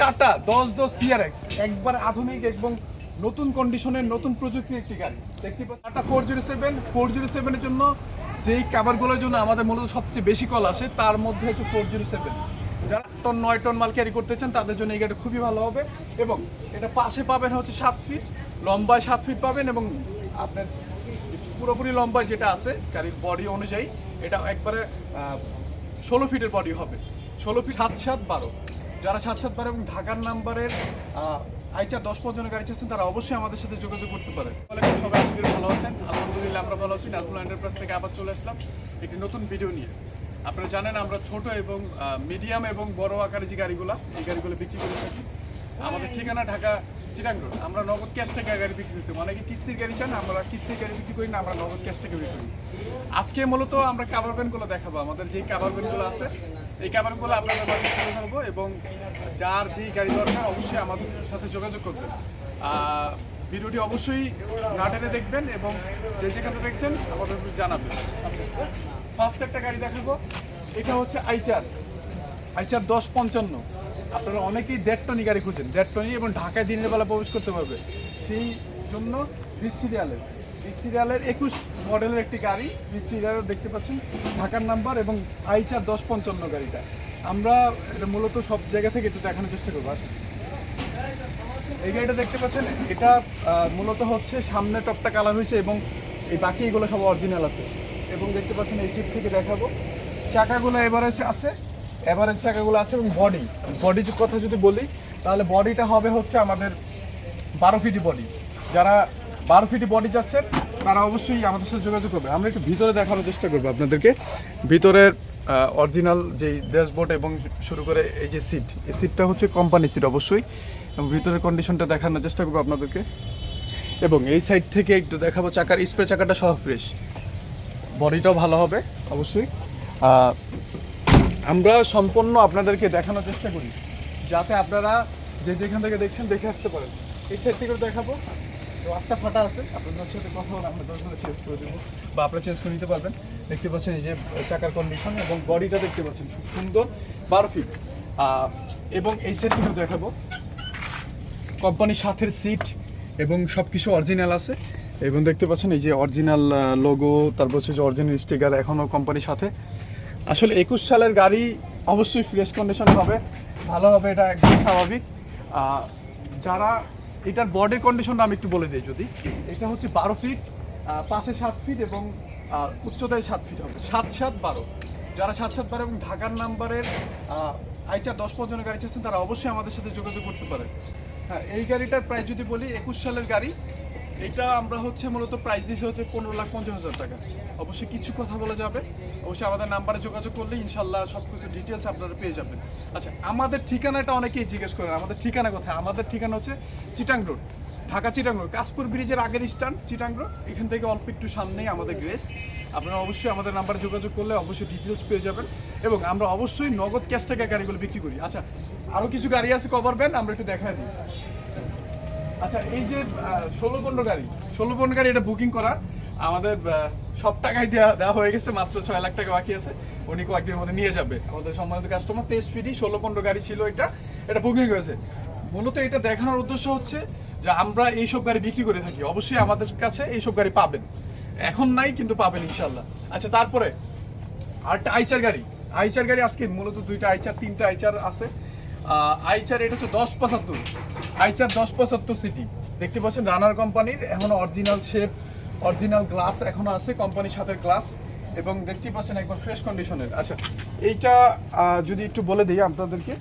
Tata, দশ দশ CRX একবার আধুনিক এবং নতুন কন্ডিশনের নতুন প্রযুক্তির একটি গাড়ি। দেখতে পাচ্ছি Tata four zero seven four zero সেভেনের জন্য যেই কাভারগুলোর জন্য আমাদের মূলত সবচেয়ে বেশি কল আসে, তার মধ্যে হচ্ছে ফোর জিরো সেভেন যারা টন নয় টন মাল ক্যারি করতে চান, তাদের জন্য এই গাড়িটা খুবই ভালো হবে এবং এটা পাশে পাবেন হচ্ছে সাত ফিট লম্বায় সাত ফিট পাবেন এবং আপনার পুরোপুরি লম্বায় যেটা আছে, গাড়ির বডি অনুযায়ী, এটা একবারে ষোলো ফিটের বডি হবে। ষোলো ফিট সাত সাত, বারো। যারা সাত সাত বারো এবং ঢাকার নাম্বারের আইচা দশ পর্যন্ত গাড়ি চাচ্ছেন তারা অবশ্যই আমাদের সাথে যোগাযোগ করতে পারে সবাই আশা ভালো আছেন। আলহামদুলিল্লাহ আমরা ভালো আছি। নাজমুল এন্টারপ্রাইজ থেকে আবার চলে আসলাম একটি নতুন ভিডিও নিয়ে। আপনারা জানেন আমরা ছোট এবং মিডিয়াম এবং বড় আকারের যে গাড়িগুলো, এই গাড়িগুলো বিক্রি করে থাকি। আমাদের ঠিকানা ঢাকা চিটাং রোড। আমরা নগদ ক্যাশ টাকা গাড়ি বিক্রি করতে অনেকে কিস্তির গাড়ি চান, আমরা কিস্তির গাড়ি বিক্রি করি না, আমরা নগদ ক্যাশ টাকা বিক্রি করি। আজকে মূলত আমরা কাভার ভ্যানগুলো দেখাবো। আমাদের যে কাভার ভ্যানগুলো আছে এই কাভারগুলো আপনাদের বাড়ি তুলে ধরবো এবং যার যেই গাড়ি দরকার অবশ্যই আমাদের সাথে যোগাযোগ করবেন। ভিডিওটি অবশ্যই না টেনে দেখবেন এবং যে যেখানে দেখছেন আমাদের জানাবেন। আচ্ছা ফার্স্ট একটা গাড়ি দেখাবো। এটা হচ্ছে আইচার। আইচার দশ পঞ্চান্ন। আপনারা অনেকেই দেড় টনি গাড়ি খুঁজেন। দেড় টনি এবং ঢাকায় দিনের বেলা প্রবেশ করতে পারবে। সেই জন্য বিশ সিরিয়ালের। বিশ সিরিয়ালের একুশ মডেলের একটি গাড়ি। বিশ সিরিয়ালের দেখতে পাচ্ছেন ঢাকার নাম্বার এবং আইচার দশ পঞ্চান্ন গাড়িটা। আমরা এটা মূলত সব জায়গা থেকে একটু দেখানোর চেষ্টা করব। আসেন। এই গাড়িটা দেখতে পাচ্ছেন, এটা মূলত হচ্ছে সামনে টপটা কালার হয়েছে এবং এই বাকি এগুলো সব অরিজিনাল আছে। এবং দেখতে পাচ্ছেন এই সিট থেকে দেখাবো। চাকাগুলো এভারেজ আছে এভারেজ চাকাগুলো আছে এবং বডি বডি কথা যদি বলি, তাহলে বডিটা হবে হচ্ছে আমাদের বারো ফিটি বডি যারা বারো ফিটি বডি যাচ্ছেন তারা অবশ্যই আমাদের সাথে যোগাযোগ করবে। আমরা একটু ভিতরে দেখানোর চেষ্টা করব আপনাদেরকে। ভিতরের অরিজিনাল যেই ড্যাশবোর্ড এবং শুরু করে এই যে সিট এই সিটটা হচ্ছে কোম্পানি সিট অবশ্যই। এবং ভিতরের কন্ডিশনটা দেখানোর চেষ্টা করব আপনাদেরকে। এবং এই সাইড থেকে একটু দেখাবো চাকার স্প্রে চাকাটা সহ ফ্রেশ বডিটাও ভালো হবে, অবশ্যই। আমরা সম্পূর্ণ আপনাদেরকে দেখানোর চেষ্টা করি। যাতে আপনারা যে যেখান থেকে দেখছেন, দেখে আসতে পারেন। এই সাইড থেকেও দেখাবো। রাস্তা ফাটা আছে, আপনাদের সাথে কথা বলে আমরা দশগুলো চেঞ্জ করে দেবো। বা আপনারা চেঞ্জ করে নিতে পারবেন। দেখতে পাচ্ছেন এই যে চাকার কন্ডিশন এবং বডিটা দেখতে পাচ্ছেন খুব সুন্দর, বারো ফিট এবং এই থেকেও দেখাবো। কোম্পানির সাথের সিট এবং সব কিছু অরিজিনাল আছে। এবং দেখতে পাচ্ছেন এই যে অরিজিনাল লোগো তারপর হচ্ছে যে অরিজিনাল স্টিকার এখনও কোম্পানির সাথে। আসলে একুশ সালের গাড়ি অবশ্যই ফ্রেশ কন্ডিশন হবে। ভালো হবে, এটা একদম স্বাভাবিক। যারা এটার বডির কন্ডিশনটা আমি একটু বলে দিই যদি। এটা হচ্ছে বারো ফিট পাশে সাত ফিট এবং উচ্চতায় সাত ফিট হবে। সাত সাত, বারো। যারা সাত সাত, বারো এবং ঢাকার নাম্বারের আইচার দশ পর্যন্ত গাড়ি চাচ্ছেন তারা অবশ্যই আমাদের সাথে যোগাযোগ করতে পারেন। হ্যাঁ এই গাড়িটার প্রায় যদি বলি, একুশ সালের গাড়ি এটা আমরা হচ্ছে মূলত প্রাইস দিয়েছি হচ্ছে পনেরো লাখ পঞ্চাশ হাজার টাকা। অবশ্যই কিছু কথা বলা যাবে। অবশ্যই আমাদের নাম্বারে যোগাযোগ করলে ইনশাল্লাহ সব কিছু ডিটেলস আপনারা পেয়ে যাবেন। আচ্ছা আমাদের ঠিকানাটা অনেকেই জিজ্ঞেস করেন, আমাদের ঠিকানা কোথায়? আমাদের ঠিকানা হচ্ছে চিটাং রোড, ঢাকা চিটাং রোড, কাশপুর ব্রিজের আগের স্ট্যান্ড চিটাং রোড। এখান থেকে অল্প একটু সামনেই আমাদের গ্রেস আপনারা অবশ্যই আমাদের নাম্বারে যোগাযোগ করলে অবশ্যই ডিটেলস পেয়ে যাবেন এবং আমরা অবশ্যই নগদ ক্যাশ টাকা গাড়িগুলো বিক্রি করি। আচ্ছা আরও কিছু গাড়ি আছে কভার ব্যান্ড আমরা একটু দেখাই দিই। আচ্ছা এই যে ষোলো পনেরো গাড়ি, ষোলো পনেরো গাড়ি এটা বুকিং করা, আমাদের সব টাকাই দেওয়া দেওয়া হয়ে গেছে, মাত্র ছয় লাখ টাকা বাকি আছে। উনি কয়েকদিনের মধ্যে নিয়ে যাবে। আমাদের সম্মানিত কাস্টমার তেইশ ফিটি ষোলো পনেরো গাড়ি ছিল এটা এটা বুকিং হয়েছে। মূলত এটা দেখানোর উদ্দেশ্য হচ্ছে যে আমরা এইসব গাড়ি বিক্রি করে থাকি। অবশ্যই আমাদের কাছে এইসব গাড়ি পাবেন। এখন নাই, কিন্তু পাবেন ইনশাল্লাহ আচ্ছা তারপরে, আরেকটা আইচার গাড়ি। আইচার গাড়ি আজকে মূলত দুইটা আইচার, তিনটা আইচার আছে। আইচার এটা হচ্ছে দশ পঁচাত্তর। আইচার দশ পঁচাত্তর সিটি। দেখতে পাচ্ছেন রানার কোম্পানির এখনও অরিজিনাল শেপ অরিজিনাল গ্লাস এখনও আছে, কোম্পানির সাথে গ্লাস এবং দেখতে পাচ্ছেন একবার ফ্রেশ কন্ডিশনের আচ্ছা এইটা যদি একটু বলে দিই আপনাদেরকে,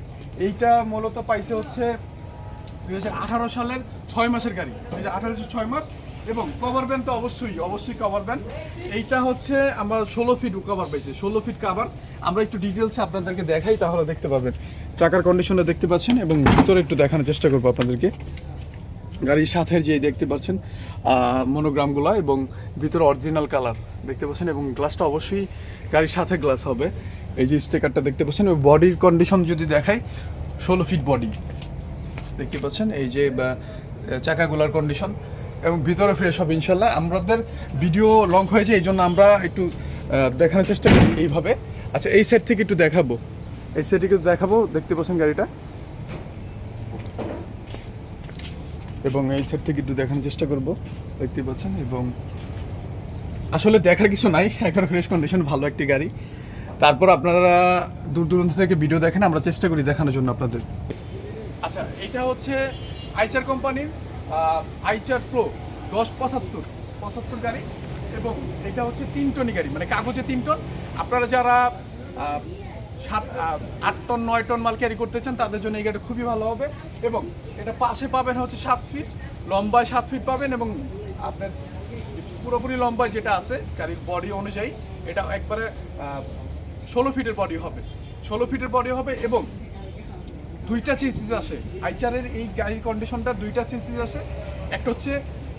এইটা মূলত পাইছে হচ্ছে দুই হাজার আঠারো সালের ছয় মাসের গাড়ি। আঠারোশো ছয় মাস এবং কভার ব্যান্ড তো অবশ্যই অবশ্যই কভার ব্যান্ড এইটা হচ্ছে আমরা ষোলো ফিট কভার পাইছি ষোলো ফিট কভার আমরা একটু ডিটেলসে আপনাদেরকে দেখাই, তাহলে দেখতে পাবেন চাকার কন্ডিশনটা দেখতে পাচ্ছেন এবং ভিতরে একটু দেখানোর চেষ্টা করব আপনাদেরকে। গাড়ির সাথে যে দেখতে পাচ্ছেন মনোগ্রামগুলো এবং ভিতরে অরিজিনাল কালার দেখতে পাচ্ছেন এবং গ্লাসটা অবশ্যই গাড়ির সাথে গ্লাস হবে। এই যে স্টিকারটা দেখতে পাচ্ছেন বডির কন্ডিশন যদি দেখাই, ষোলো ফিট বডি দেখতে পাচ্ছেন, এই যে চাকাগুলার কন্ডিশন এবং ভিতরে ফ্রেশ হবে ইনশাল্লাহ। আমাদের ভিডিও লং হয়েছে, এই জন্য আমরা একটু দেখানোর চেষ্টা করি এইভাবে। আচ্ছা এই সাইড থেকে একটু দেখাবো। এই সাইড থেকে দেখাবো, দেখতে পাচ্ছেন গাড়িটা? এবং এই সাইড থেকে একটু দেখানোর চেষ্টা করব, দেখতে পাচ্ছেন? এবং আসলে দেখার কিছু নাই একবার ফ্রেশ কন্ডিশন ভালো একটি গাড়ি। তারপর আপনারা দূর দূরান্ত থেকে ভিডিও দেখেন, আমরা চেষ্টা করি দেখানোর জন্য আপনাদের। আচ্ছা এটা হচ্ছে আইচার কোম্পানির আইচার প্রো দশ পঁচাত্তর পঁচাত্তর গাড়ি এবং এটা হচ্ছে তিন টনি গাড়ি মানে কাগজে তিন টন। আপনারা যারা সাত আট টন, নয় টন মাল ক্যারি করতে চান, তাদের জন্য এই গাড়িটা খুবই ভালো হবে এবং এটা পাশে পাবেন হচ্ছে সাত ফিট লম্বায় সাত ফিট পাবেন এবং আপনার পুরোপুরি লম্বায় যেটা আছে, গাড়ির বডি অনুযায়ী, এটা একবারে ষোলো ফিটের বডি হবে। ষোলো ফিটের বডি হবে এবং দুইটা চেসিস আসে। আইচারের এই গাড়ির কন্ডিশনটা দুইটা চেসিস আসে। একটা হচ্ছে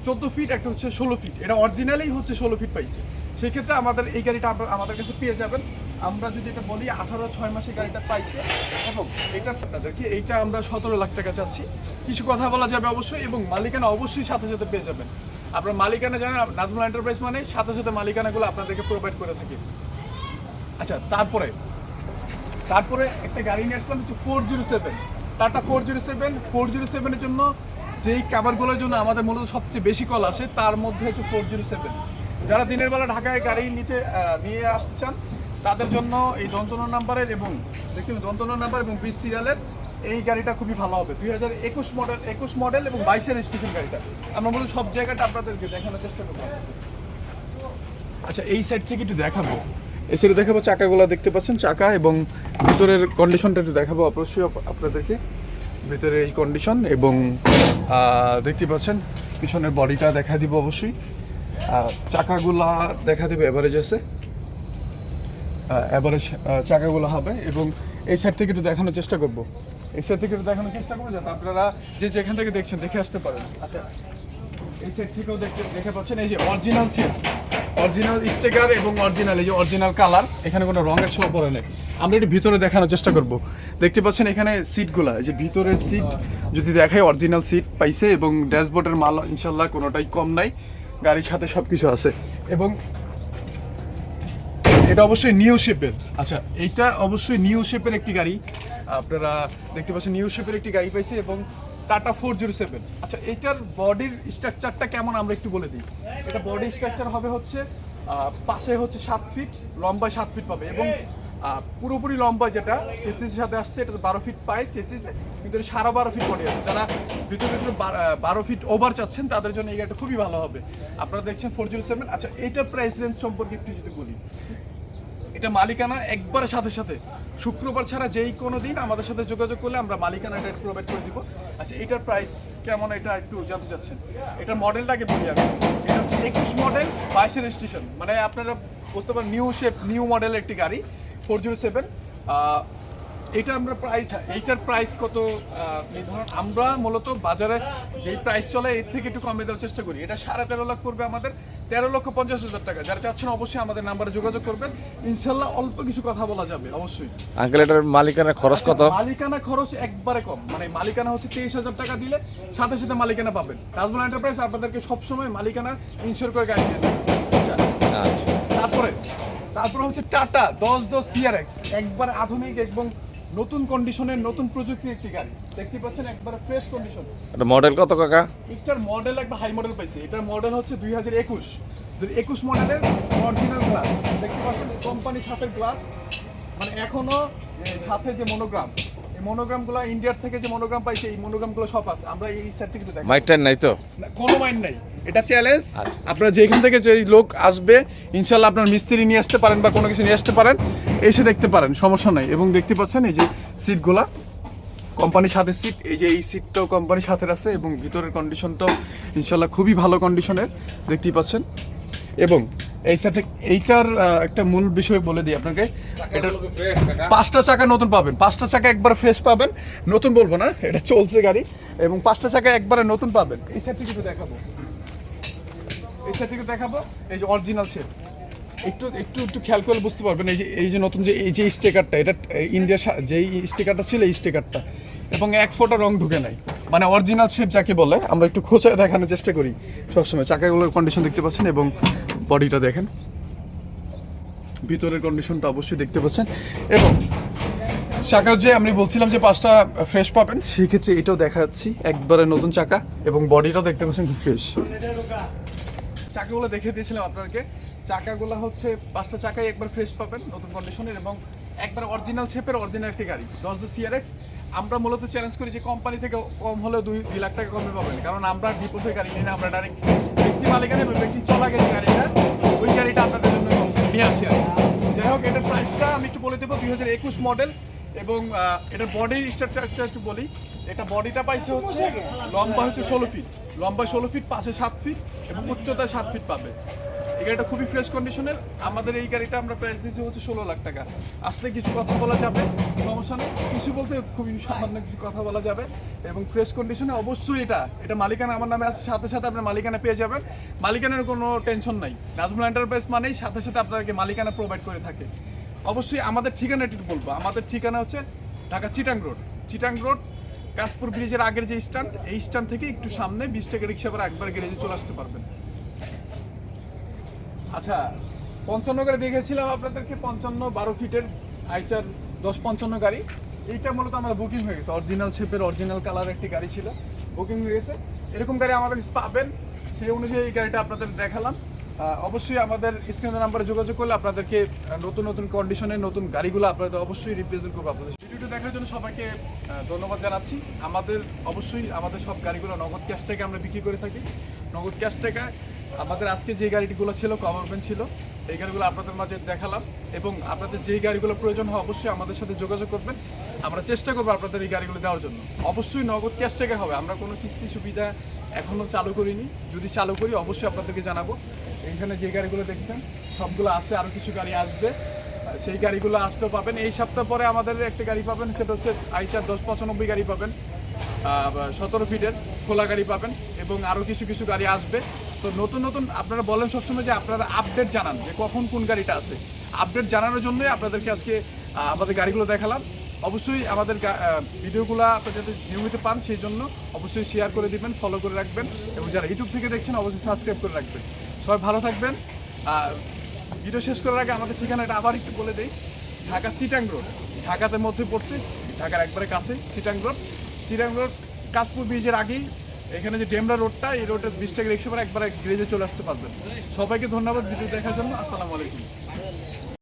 চোদ্দ ফিট একটা হচ্ছে ষোলো ফিট এটা অরিজিনালেই হচ্ছে ষোলো ফিট পাইছে। সেই ক্ষেত্রে আমাদের এই গাড়িটা আমাদের কাছে পেয়ে যাবেন। আমরা যদি এটা বলি, আঠারো ছয় মাসে গাড়িটা পাইছে। এবং এটা আপনাদেরকে এইটা আমরা সতেরো লাখ টাকা চাচ্ছি। কিছু কথা বলা যাবে অবশ্যই, এবং মালিকানা অবশ্যই সাথে সাথে পেয়ে যাবেন। আপনার মালিকানা জানেন, নাজমুল এন্টারপ্রাইজ মানে সাথে সাথে মালিকানাগুলো আপনাদেরকে প্রোভাইড করে থাকি। আচ্ছা তারপরে তারপরে একটা গাড়ি নিয়ে আসলাম হচ্ছে four zero seven Tata four zero seven four zero সেভেনের জন্য যেই কাভারগুলোর জন্য আমাদের মূলত সবচেয়ে বেশি কল আসে, তার মধ্যে হচ্ছে ফোর জিরো সেভেন যারা দিনের বেলা ঢাকায় গাড়ি নিতে নিয়ে আসতে চান, তাদের জন্য এই দন্তন নাম্বারের এবং দেখুন দন্তন নাম্বার এবং বিশ সিরিয়ালের এই গাড়িটা খুবই ভালো হবে। দুই হাজার একুশ মডেল একুশ মডেল এবং বাইশের স্টেশন গাড়িটা। আমরা মূলত সব জায়গাটা আপনাদেরকে দেখানোর চেষ্টা করব। আচ্ছা এই সাইড থেকে একটু দেখাবো। সাইডে দেখাবো, চাকাগুলো দেখতে পাচ্ছেন, চাকা এবং ভিতরের কন্ডিশনটা একটু দেখাবো অবশ্যই আপনাদেরকে। ভিতরের এই কন্ডিশন এবং দেখতে পাচ্ছেন, পিছনের বডিটা দেখা দিব অবশ্যই। চাকাগুলা দেখা দেবে অ্যাভারেজ আছে। অ্যাভারেজ চাকাগুলো হবে এবং এই সাইড থেকে একটু দেখানোর চেষ্টা করব। এই সাইড থেকে একটু দেখানোর চেষ্টা করব যাতে আপনারা যে যেখান থেকে দেখছেন, দেখে আসতে পারেন। আচ্ছা এই সাইড থেকেও দেখতে, দেখে পাচ্ছেন, এই যে অরিজিনাল সিট অরিজিনাল স্টিকার এবং অরিজিনাল এই যে অরিজিনাল কালার এখানে কোনো রঙের ছোঁয়া পড়ে নেই। আমরা একটু ভিতরে দেখানোর চেষ্টা করব। দেখতে পাচ্ছেন এখানে সিটগুলা এই যে ভিতরের সিট যদি দেখায় অরিজিনাল সিট পাইছে এবং ড্যাশবোর্ডের মাল ইনশাল্লাহ কোনোটাই কম নাই, গাড়ির সাথে সব কিছু আছে। এবং এটা অবশ্যই নিউ শেপের আচ্ছা এইটা অবশ্যই নিউ শেপের একটি গাড়ি। আপনারা দেখতে পাচ্ছেন নিউ শেপের একটি গাড়ি পাইছে এবং টাটা ফোর জিরো সেভেন আচ্ছা এইটার বডির স্ট্রাকচারটা কেমন আমরা একটু বলে দিই? এটা বডি স্ট্রাকচার হবে হচ্ছে পাশে হচ্ছে সাত ফিট লম্বায় সাত ফিট পাবে এবং পুরোপুরি লম্বা যেটা চেসিসের সাথে আসছে, এটা বারো ফিট পায় চেসিস কিন্তু সাড়ে বারো ফিট বডি আছে। যারা ভিতরে ভিতরে বারো ফিট ওভার চাচ্ছেন, তাদের জন্য এই গাড়িটা খুবই ভালো হবে। আপনারা দেখছেন ফোর জিরো সেভেন আচ্ছা এইটার প্রাইস রেঞ্জ সম্পর্কে একটু যদি বলি। এটা মালিকানা একবার সাথে সাথে। শুক্রবার ছাড়া যেই কোনো দিন আমাদের সাথে যোগাযোগ করলে আমরা মালিকানা এটা প্রোভাইড করে দিব। আচ্ছা এটার প্রাইস কেমন এটা একটু জানতে চাচ্ছেন। এটার মডেলটাকে বলি আমি এটা হচ্ছে একুশ মডেল বাইশের রেজিস্ট্রেশন মানে আপনারা বুঝতে পারেন নিউ শেপ নিউ মডেল একটি গাড়ি ফোর জিরো সেভেন এটা আমরা প্রাইস এইটার প্রাইস কত নির্ধারণ আমরা মূলত বাজারে যেই প্রাইস চলে এর থেকে একটু কমে দেওয়ার চেষ্টা করি। এটা সাড়ে তেরো লাখ পড়বে আমাদের তেরো লক্ষ পঞ্চাশ হাজার টাকা। যারা চাচ্ছেন অবশ্যই আমাদের নাম্বারে যোগাযোগ করবেন। ইনশাল্লাহ অল্প কিছু কথা বলা যাবে অবশ্যই। আঙ্কেল এটার মালিকানার খরচ কত? আচ্ছা, মালিকানা খরচ একবারে কম। মানে মালিকানা হচ্ছে তেইশ হাজার টাকা দিলে সাথে সাথে মালিকানা পাবেন। তাজমহল এন্টারপ্রাইজ আপনাদেরকে সবসময় মালিকানা ইনশিওর করে গাড়ি আচ্ছা। আচ্ছা। তারপরে তারপরে হচ্ছে টাটা দশ দশ সিআরএক্স একবার আধুনিক এবং নতুন কন্ডিশনের নতুন প্রযুক্তির একটি গাড়ি। দেখতে পাচ্ছেন একবারে ফ্রেশ কন্ডিশন এটা মডেল কত কাকা? এটার মডেল একবার হাই মডেল পাইছে। এটার মডেল হচ্ছে দুই হাজার একুশ। একুশ মডেলের অরিজিনাল গ্লাস দেখতে পাচ্ছেন কোম্পানির সাথে গ্লাস মানে এখনও সাথে যে মনোগ্রাম মনোগ্রামগুলো ইন্ডিয়ার থেকে যে মনোগ্রাম পাইছে এই মনোগ্রামগুলো সব আছে। আমরা এই সাইড থেকে দেখাই। মাইটার নাই তো? কোনো মাইন্ড নাই। এটা চ্যালেঞ্জ। আপনারা যেখান থেকে যে লোক আসবে ইনশাল্লাহ আপনার মিস্ত্রি নিয়ে আসতে পারেন বা কোনো কিছু নিয়ে আসতে পারেন। এসে দেখতে পারেন সমস্যা নাই। এবং দেখতে পাচ্ছেন এই যে সিটগুলা কোম্পানির সাথে সিট এই যে এই সিটটাও কোম্পানির সাথে আছে এবং ভিতরের কন্ডিশনটাও ইনশাল্লাহ খুবই ভালো কন্ডিশনের দেখতেই পাচ্ছেন। এবং এই সাথে এইটার একটা মূল বিষয় বলে দিই আপনাকে। এটা পাঁচটা চাকা নতুন পাবেন। পাঁচটা চাকা একবার ফ্রেশ পাবেন। নতুন বলব না, এটা চলছে গাড়ি। এবং পাঁচটা চাকা একবারে নতুন পাবেন। এই সাইড থেকে দেখাবো। এই সাইড থেকে দেখাবো। এই যে অরিজিনাল শেপ একটু একটু একটু খেয়াল করলে বুঝতে পারবেন। এই যে এই যে নতুন যে, এই যে স্টিকারটা এটা ইন্ডিয়ার যেই স্টিকারটা ছিল, এই স্টিকারটা এবং এক ফোঁটা রং ঢুকে নাই। মানে অরিজিনাল শেপ যাকে বলে, আমরা একটু খোঁচায় দেখানোর চেষ্টা করি। সবসময় চাকাগুলোর কন্ডিশন দেখতে পাচ্ছেন এবং বডিটা দেখেন। ভিতরের কন্ডিশনটা অবশ্যই দেখতে পাচ্ছেন। এবং চাকার যে আমি বলছিলাম যে পাঁচটা ফ্রেশ পাবেন, সেই ক্ষেত্রে এটাও দেখা যাচ্ছি একবারে নতুন চাকা এবং বডিটাও দেখতে পাচ্ছেন খুব ফ্রেশ চাকাগুলো দেখে দিয়েছিলাম আপনাদেরকে চাকাগুলো হচ্ছে পাঁচটা চাকাই একবার ফ্রেশ পাবেন নতুন কন্ডিশনের এবং একবার অরিজিনাল শেপের অরিজিনাল একটি গাড়ি। দশ দু সিআরএক্স আমরা মূলত চ্যালেঞ্জ করি যে কোম্পানি থেকে কম হলেও দুই দুই লাখ টাকা কমে পাবেন। কারণ আমরা ডিপোতে গাড়ি নিই না, আমরা ডাইরেক্ট ব্যক্তি মালিকানে বা ব্যক্তি চলা গেছে গাড়িটা, ওই গাড়িটা আপনাদের জন্য নিয়ে আসি আর যাই হোক, এটার প্রাইসটা আমি একটু বলে দেবো, দুই হাজার একুশ মডেল এবং এটার বডির স্ট্রাকচার একটু বলি। এটা বডিটা পাইছে হচ্ছে লম্বা হচ্ছে ষোলো ফিট লম্বা ষোলো ফিট পাশে সাত ফিট এবং উচ্চতায় সাত ফিট পাবে। এই গাড়িটা খুবই ফ্রেশ কন্ডিশনের আমাদের এই গাড়িটা আমরা প্রাইস দিয়েছি হচ্ছে ষোলো লাখ টাকা। আসলে কিছু কথা বলা যাবে, সমস্যা নেই। কিছু বলতে খুবই সামান্য কিছু কথা বলা যাবে। এবং ফ্রেশ কন্ডিশনে অবশ্যই এটা এটা মালিকানা আমার নামে আছে, সাথে সাথে আপনার মালিকানা পেয়ে যাবেন। মালিকানার কোনো টেনশন নাই। নাজমুল এন্টারপ্রাইজ মানেই সাথে সাথে আপনাদেরকে মালিকানা প্রোভাইড করে থাকে। অবশ্যই আমাদের ঠিকানাটি বলব। আমাদের ঠিকানা হচ্ছে ঢাকা চিটাং রোড। চিটাং রোড, কাশপুর ব্রিজের আগের যে স্ট্যান্ড এই স্ট্যান্ড থেকে একটু সামনে বিশ টাকা রিক্সা করে একবার গ্যারেজে চলে আসতে পারবেন। আচ্ছা পঞ্চান্ন গাড়ি দেখেছিলাম আপনাদেরকে, পঞ্চান্ন বারো ফিটের আইচার, দশ পঞ্চান্ন গাড়ি। এইটা মূলত আমার বুকিং হয়ে গেছে। অরিজিনাল শেপের অরিজিনাল কালার একটি গাড়ি ছিল বুকিং হয়ে গেছে। এরকম গাড়ি আমাদের পাবেন, সেই অনুযায়ী এই গাড়িটা আপনাদের দেখালাম। অবশ্যই আমাদের স্ক্রিনের নাম্বারে যোগাযোগ করলে আপনাদেরকে নতুন নতুন কন্ডিশনের নতুন গাড়িগুলো আপনাদের অবশ্যই রিপ্রেজেন্ট করব আপনাদের। ভিডিওটা দেখার জন্য সবাইকে ধন্যবাদ জানাচ্ছি। আমাদের, অবশ্যই আমাদের সব গাড়িগুলো নগদ ক্যাশ টাকা আমরা বিক্রি করে থাকি। নগদ ক্যাশ টাকা আমাদের আজকে যে গাড়িগুলো ছিল কভারমেন্ট ছিল, এই গাড়িগুলো আপনাদের মাঝে দেখালাম এবং আপনাদের যেই গাড়িগুলো প্রয়োজন হয় অবশ্যই আমাদের সাথে যোগাযোগ করবেন। আমরা চেষ্টা করব আপনাদের এই গাড়িগুলো দেওয়ার জন্য। অবশ্যই নগদ ক্যাশ টাকা হবে। আমরা কোনো কিস্তি সুবিধা এখনও চালু করিনি। যদি চালু করি, অবশ্যই আপনাদেরকে জানাব। এইখানে যে গাড়িগুলো দেখছেন, সবগুলো আছে আরও কিছু গাড়ি আসবে। সেই গাড়িগুলো আসতেও পাবেন। এই সপ্তাহ পরে আমাদের একটা গাড়ি পাবেন, সেটা হচ্ছে আইচার দশ পঁচানব্বই গাড়ি পাবেন। সতেরো ফিটের খোলা গাড়ি পাবেন এবং আরও কিছু কিছু গাড়ি আসবে। তো নতুন নতুন আপনারা বলেন সবসময় যে আপনারা আপডেট জানান যে কখন কোন গাড়িটা আছে। আপডেট জানানোর জন্যই আপনাদেরকে আজকে আমাদের গাড়িগুলো দেখালাম। অবশ্যই আমাদের ভিডিওগুলো আপনারা যাতে নিয়মিত পান, সেই জন্য অবশ্যই শেয়ার করে দিবেন ফলো করে রাখবেন এবং যারা ইউটিউব থেকে দেখছেন, অবশ্যই সাবস্ক্রাইব করে রাখবেন। সবাই ভালো থাকবেন। ভিডিও শেষ করার আগে আমাদের ঠিকানাটা আবার একটু বলে দেই। ঢাকা চিটাং রোড। ঢাকাতে মধ্যে পড়ছে, ঢাকার একবারে কাছে, চিটাং রোড। চিটাং রোড, কাশপুর ব্রিজের আগেই এখানে যে ডেমরা রোডটা, এই রোডের বিশ টাকা একশো একবার গ্রেজে চলে আসতে পারবেন। সবাইকে ধন্যবাদ ভিডিও দেখার জন্য। আসসালামু আলাইকুম।